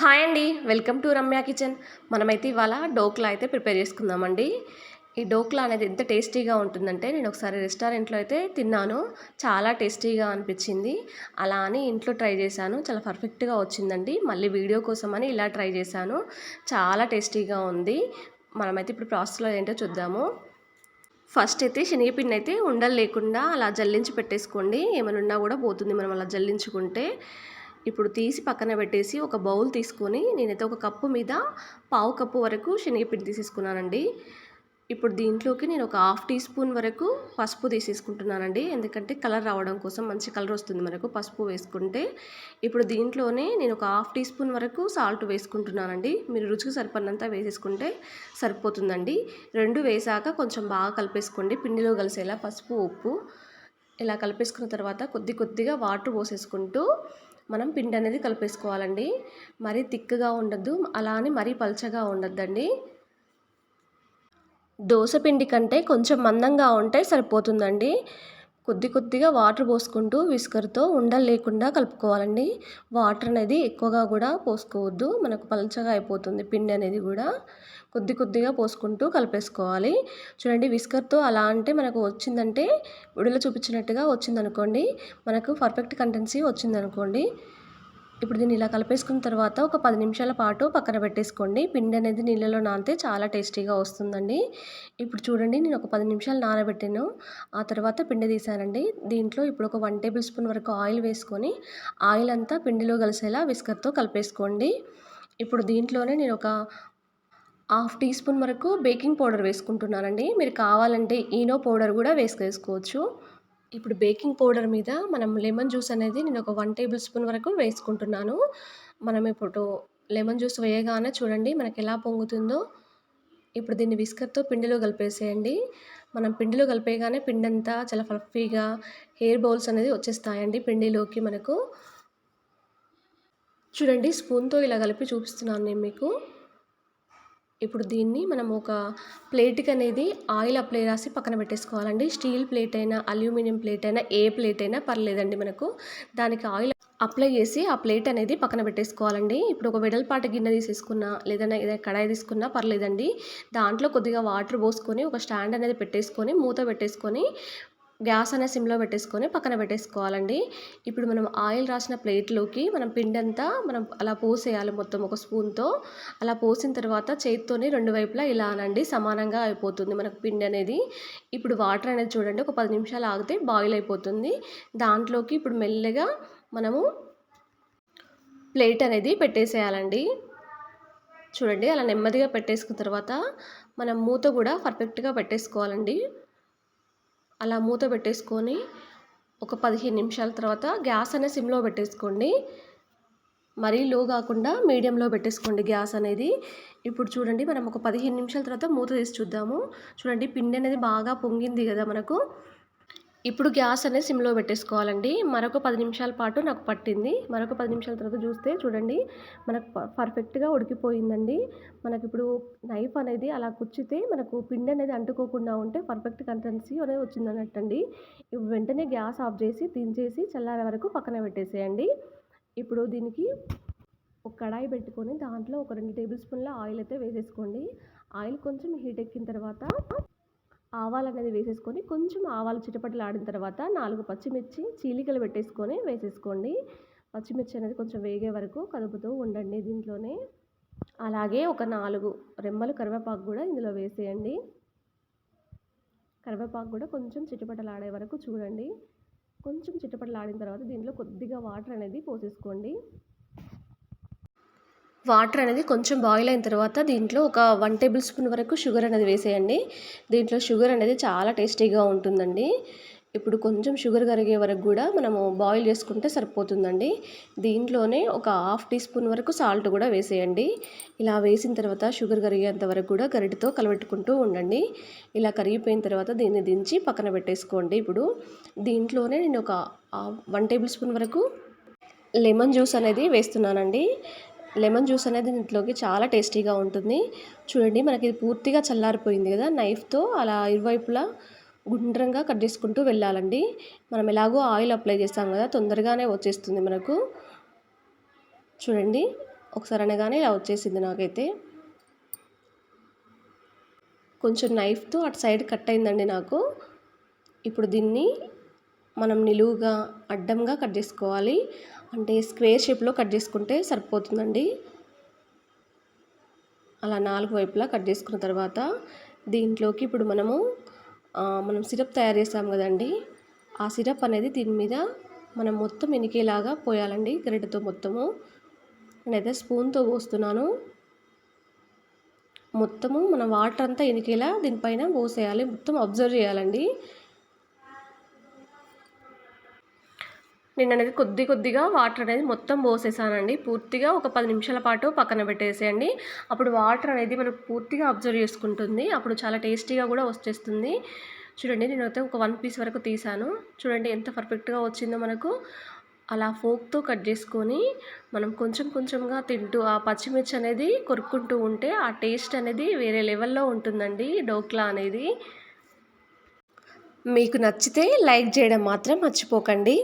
Hi అండి. Welcome to Ramya kitchen. మనమైతే ఇవాళ డోక్లా అయితే ప్రిపేర్ చేసుకుందామండి. ఈ డోక్లా అనేది ఎంత టేస్టీగా ఉంటుందంటే నేను ఒకసారి రెస్టారెంట్లో అయితే తిన్నాను. చాలా టేస్టీగా అనిపించింది. అలా అని ఇంట్లో ట్రై చేశాను. చాలా పర్ఫెక్ట్గా వచ్చిందండి. మళ్ళీ వీడియో కోసం అని ఇలా ట్రై చేశాను. చాలా టేస్టీగా ఉంది. మనమైతే ఇప్పుడు ప్రాసెస్లో ఏంటో చూద్దాము. ఫస్ట్ అయితే శనగపిండి అయితే ఉండలు లేకుండా అలా జల్లించి పెట్టేసుకోండి. ఏమైనా ఉన్నా కూడా పోతుంది. మనం అలా జల్లించుకుంటే ఇప్పుడు తీసి పక్కన పెట్టేసి ఒక బౌల్ తీసుకొని నేనైతే ఒక కప్పు మీద పావు కప్పు వరకు శనగపిండి తీసేసుకున్నానండి. ఇప్పుడు దీంట్లోకి నేను ఒక హాఫ్ టీ స్పూన్ వరకు పసుపు తీసేసుకుంటున్నానండి. ఎందుకంటే కలర్ రావడం కోసం మంచి కలర్ వస్తుంది మనకు పసుపు వేసుకుంటే. ఇప్పుడు దీంట్లోనే నేను ఒక హాఫ్ టీ స్పూన్ వరకు సాల్ట్ వేసుకుంటున్నానండి. మీరు రుచికి సరిపడినంత వేసేసుకుంటే సరిపోతుందండి. రెండు వేసాక కొంచెం బాగా కలిపేసుకోండి. పిండిలో కలిసేలా పసుపు ఉప్పు ఇలా కలిపేసుకున్న తర్వాత కొద్ది కొద్దిగా వాటర్ పోసేసుకుంటూ మనం పిండి అనేది కలిపేసుకోవాలండి. మరీ థిక్గా ఉండద్దు. అలా అని మరీ పల్చగా ఉండద్దండి. దోశ పిండి కంటే కొంచెం మందంగా ఉంటే సరిపోతుందండి. కొద్ది కొద్దిగా వాటర్ పోసుకుంటూ విస్కర్తో ఉండలు లేకుండా కలుపుకోవాలండి. వాటర్ అనేది ఎక్కువగా కూడా పోసుకోవద్దు. మనకు పలచగా అయిపోతుంది పిండి అనేది కూడా. కొద్ది కొద్దిగా పోసుకుంటూ కలిపేసుకోవాలి. చూడండి విస్కర్తో అలా అంటే మనకు వచ్చిందంటే విడుదల చూపించినట్టుగా వచ్చిందనుకోండి. మనకు పర్ఫెక్ట్ కంటెన్సీ వచ్చిందనుకోండి. ఇప్పుడు దీన్ని ఇలా కలిపేసుకున్న తర్వాత ఒక పది నిమిషాల పాటు పక్కన పెట్టేసుకోండి. పిండి అనేది నీళ్ళలో నానితే చాలా టేస్టీగా వస్తుందండి. ఇప్పుడు చూడండి నేను ఒక పది నిమిషాలు నానబెట్టాను. ఆ తర్వాత పిండి తీసానండి. దీంట్లో ఇప్పుడు ఒక వన్ టేబుల్ స్పూన్ వరకు ఆయిల్ వేసుకొని ఆయిల్ అంతా పిండిలో కలిసేలా విస్కర్తో కలిపేసుకోండి. ఇప్పుడు దీంట్లోనే నేను ఒక హాఫ్ టీ స్పూన్ వరకు బేకింగ్ పౌడర్ వేసుకుంటున్నానండి. మీరు కావాలంటే ఈనో పౌడర్ కూడా వేసుకోవచ్చు ఇప్పుడు బేకింగ్ పౌడర్ మీద మనం లెమన్ జ్యూస్ అనేది నేను ఒక వన్ టేబుల్ స్పూన్ వరకు వేసుకుంటున్నాను. మనం ఇప్పుడు లెమన్ జ్యూస్ వేయగానే చూడండి మనకి ఎలా పొంగుతుందో. ఇప్పుడు దీన్ని విస్కర్తో పిండిలో కలిపేసేయండి. మనం పిండిలో కలిపేయగానే పిండి అంతా చాలా ఫ్లఫీగా హెయిర్ బౌల్స్ అనేది వచ్చేస్తాయండి పిండిలోకి మనకు. చూడండి స్పూన్తో ఇలా కలిపి చూపిస్తున్నాను నేను మీకు. ఇప్పుడు దీన్ని మనం ఒక ప్లేట్కి అనేది ఆయిల్ అప్లై రాసి పక్కన పెట్టేసుకోవాలండి. స్టీల్ ప్లేట్ అయినా అల్యూమినియం ప్లేట్ అయినా ఏ ప్లేట్ అయినా పర్లేదండి మనకు. దానికి ఆయిల్ అప్లై చేసి ఆ ప్లేట్ అనేది పక్కన పెట్టేసుకోవాలండి. ఇప్పుడు ఒక వెడల్పాటి గిన్నె తీసేసుకున్నా లేదన్నా ఏదైనా కడాయి తీసుకున్నా పర్లేదండి. దాంట్లో కొద్దిగా వాటర్ పోసుకొని ఒక స్టాండ్ అనేది పెట్టేసుకొని మూత పెట్టేసుకొని గ్యాస్ అనే సిమ్లో పెట్టేసుకొని పక్కన పెట్టేసుకోవాలండి. ఇప్పుడు మనం ఆయిల్ రాసిన ప్లేట్లోకి మనం పిండి అంతా మనం అలా పోసేయాలి మొత్తం ఒక స్పూన్తో. అలా పోసిన తర్వాత చేతితోని రెండు వైపులా ఇలా అనండి సమానంగా అయిపోతుంది మనకు పిండి అనేది. ఇప్పుడు వాటర్ అనేది చూడండి ఒక పది నిమిషాలు ఆగితే బాయిల్ అయిపోతుంది. దాంట్లోకి ఇప్పుడు మెల్లగా మనము ప్లేట్ అనేది పెట్టేసేయాలండి. చూడండి అలా నెమ్మదిగా పెట్టేసుకున్న తర్వాత మనం మూత కూడా పర్ఫెక్ట్గా పెట్టేసుకోవాలండి. అలా మూత పెట్టేసుకొని ఒక పదిహేను నిమిషాల తర్వాత గ్యాస్ అనేది సిమ్లో పెట్టేసుకోండి. మరీ లో కాకుండా మీడియంలో పెట్టేసుకోండి గ్యాస్ అనేది. ఇప్పుడు చూడండి మనం ఒక పదిహేను నిమిషాల తర్వాత మూత తీసి చూద్దాము. చూడండి పిండి అనేది బాగా పొంగింది కదా మనకు. ఇప్పుడు గ్యాస్ అనేది సిమ్లో పెట్టేసుకోవాలండి. మరొక పది నిమిషాల పాటు నాకు పట్టింది. మరొక పది నిమిషాల తర్వాత చూస్తే చూడండి మనకు పర్ఫెక్ట్గా ఉడికిపోయిందండి. మనకి ఇప్పుడు నైఫ్ అనేది అలా కుచ్చితే మనకు పిండి అనేది అంటుకోకుండా ఉంటే పర్ఫెక్ట్ కన్సిస్టెన్సీ అనేది వచ్చిందన్నట్టండి. ఇప్పుడు వెంటనే గ్యాస్ ఆఫ్ చేసి దించేసి చల్లారే వరకు పక్కన పెట్టేసేయండి. ఇప్పుడు దీనికి ఒక కడాయి పెట్టుకొని దాంట్లో ఒక రెండు టేబుల్ స్పూన్ల ఆయిల్ అయితే వేసేసుకోండి. ఆయిల్ కొంచెం హీట్ ఎక్కిన తర్వాత ఆవాలు అనేది వేసేసుకొని కొంచెం ఆవాలు చిటపటలు ఆడిన తర్వాత నాలుగు పచ్చిమిర్చి చీలికలు పెట్టేసుకొని వేసేసుకోండి. పచ్చిమిర్చి అనేది కొంచెం వేగే వరకు కదుపుతూ ఉండండి దీంట్లోనే. అలాగే ఒక నాలుగు రెమ్మలు కరివేపాకు కూడా ఇందులో వేసేయండి. కరివేపాకు కూడా కొంచెం చిటపటలు ఆడే వరకు చూడండి. కొంచెం చిటపటలు ఆడిన తర్వాత దీంట్లో కొద్దిగా వాటర్ అనేది పోసేసుకోండి. వాటర్ అనేది కొంచెం బాయిల్ అయిన తర్వాత దీంట్లో ఒక వన్ టేబుల్ స్పూన్ వరకు షుగర్ అనేది వేసేయండి. దీంట్లో షుగర్ అనేది చాలా టేస్టీగా ఉంటుందండి. ఇప్పుడు కొంచెం షుగర్ కరిగే వరకు కూడా మనము బాయిల్ చేసుకుంటే సరిపోతుందండి. దీంట్లోనే ఒక హాఫ్ టీ స్పూన్ వరకు సాల్ట్ కూడా వేసేయండి. ఇలా వేసిన తర్వాత షుగర్ కరిగేంత వరకు కూడా గరిటితో కలబెట్టుకుంటూ ఉండండి. ఇలా కరిగిపోయిన తర్వాత దీన్ని దించి పక్కన పెట్టేసుకోండి. ఇప్పుడు దీంట్లోనే నేను ఒక వన్ టేబుల్ స్పూన్ వరకు లెమన్ జ్యూస్ అనేది వేస్తున్నానండి. లెమన్ జ్యూస్ అనేది ఇంట్లోకి చాలా టేస్టీగా ఉంటుంది. చూడండి మనకి ఇది పూర్తిగా చల్లారిపోయింది కదా నైఫ్తో అలా ఇరువైపులా గుండ్రంగా కట్ చేసుకుంటూ వెళ్ళాలండి. మనం ఎలాగో ఆయిల్ అప్లై చేస్తాం కదా తొందరగానే వచ్చేస్తుంది మనకు. చూడండి ఒకసారి అనగానే ఇలా వచ్చేసింది నాకైతే. కొంచెం నైఫ్తో అటు సైడ్ కట్ అయిందండి నాకు. ఇప్పుడు దీన్ని మనం నిలువుగా అడ్డంగా కట్ చేసుకోవాలి. అంటే స్క్వేర్ షేప్లో కట్ చేసుకుంటే సరిపోతుందండి. అలా నాలుగు వైపులా కట్ చేసుకున్న తర్వాత దీంట్లోకి ఇప్పుడు మనము మనం సిరప్ తయారు చేసాం కదండి. ఆ సిరప్ అనేది దీని మీద మనం మొత్తం ఎనికేలాగా పోయాలండి గరిటతో మొత్తము. నేనైతే స్పూన్తో పోస్తున్నాను. మొత్తము మన వాటర్ అంతా ఎనికేలా దీనిపైన పోసేయాలి మొత్తం అబ్జర్వ్ చేయాలండి. నేను అనేది కొద్ది కొద్దిగా వాటర్ అనేది మొత్తం పోసేసానండి. పూర్తిగా ఒక పది నిమిషాల పాటు పక్కన పెట్టేసేయండి. అప్పుడు వాటర్ అనేది మనకు పూర్తిగా అబ్జర్వ్ చేసుకుంటుంది. అప్పుడు చాలా టేస్టీగా కూడా వచ్చేస్తుంది. చూడండి నేను అయితే ఒక వన్ పీస్ వరకు తీసాను చూడండి ఎంత పర్ఫెక్ట్గా వచ్చిందో మనకు. అలా ఫోక్తో కట్ చేసుకొని మనం కొంచెం కొంచెంగా తింటూ ఆ పచ్చిమిర్చి అనేది కొరుక్కుంటూ ఉంటే ఆ టేస్ట్ అనేది వేరే లెవెల్లో ఉంటుందండి డోక్లా అనేది. మీకు నచ్చితే లైక్ చేయడం మాత్రం మర్చిపోకండి.